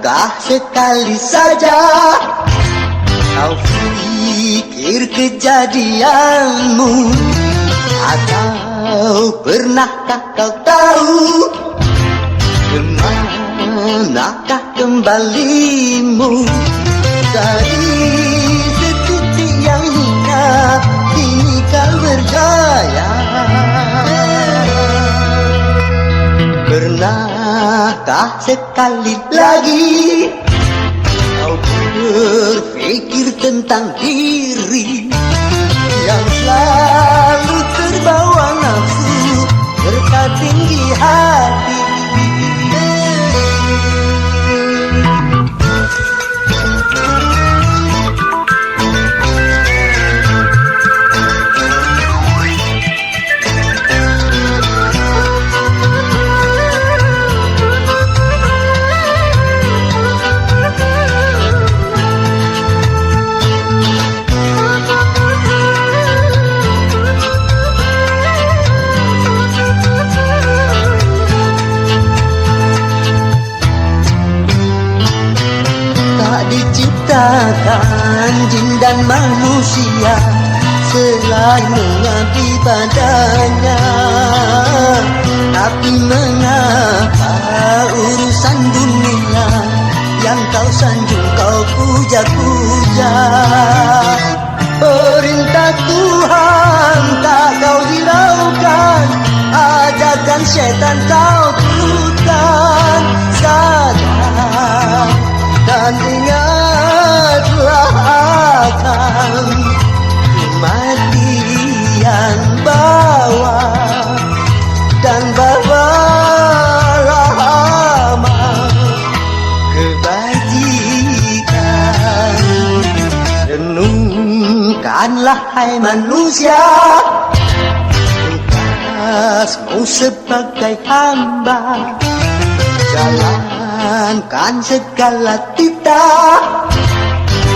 Pernahkah sekali saja. Kau fikir kejadianmu? Atau pernahkah kau tahu? Kemanakah kembalimu? Dari Pernahkah sekali lagi. Kau berfikir tentang diri diciptakan jin dan manusia Selain mengabdi padanya. Tapi mengapa urusan dunia Yang kau sanjung kau puja-puja? Perintah Tuhan tak kau hiraukan Ajakan syaitan kau renungkanlah hai manusia. Tugasmu sebagai hamba. Jalankan segala titah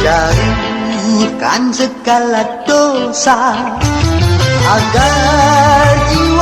Jauhkan segala dosa. Agar jiwamu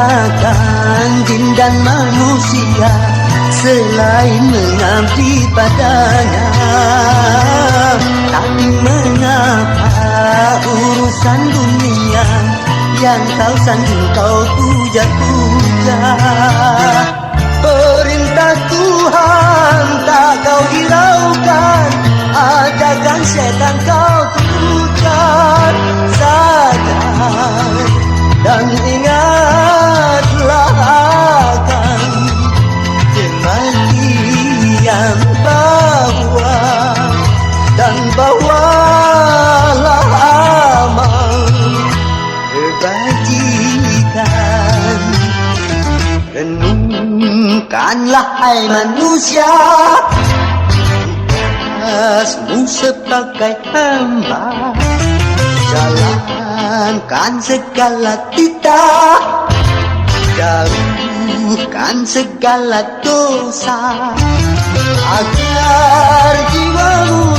diciptakan jin dan manusia Selain mengabdi padanya. Tapi mengapa urusan dunia Yang kau sanjung kau puja-puja? Perintah Tuhan tak kau hiraukan Ajakan setan kau turutkan Renungkanlah hai manusia Asmu sebagai hamba. Jalankan segala titah Jauhkan segala dosa. Agar jiwamu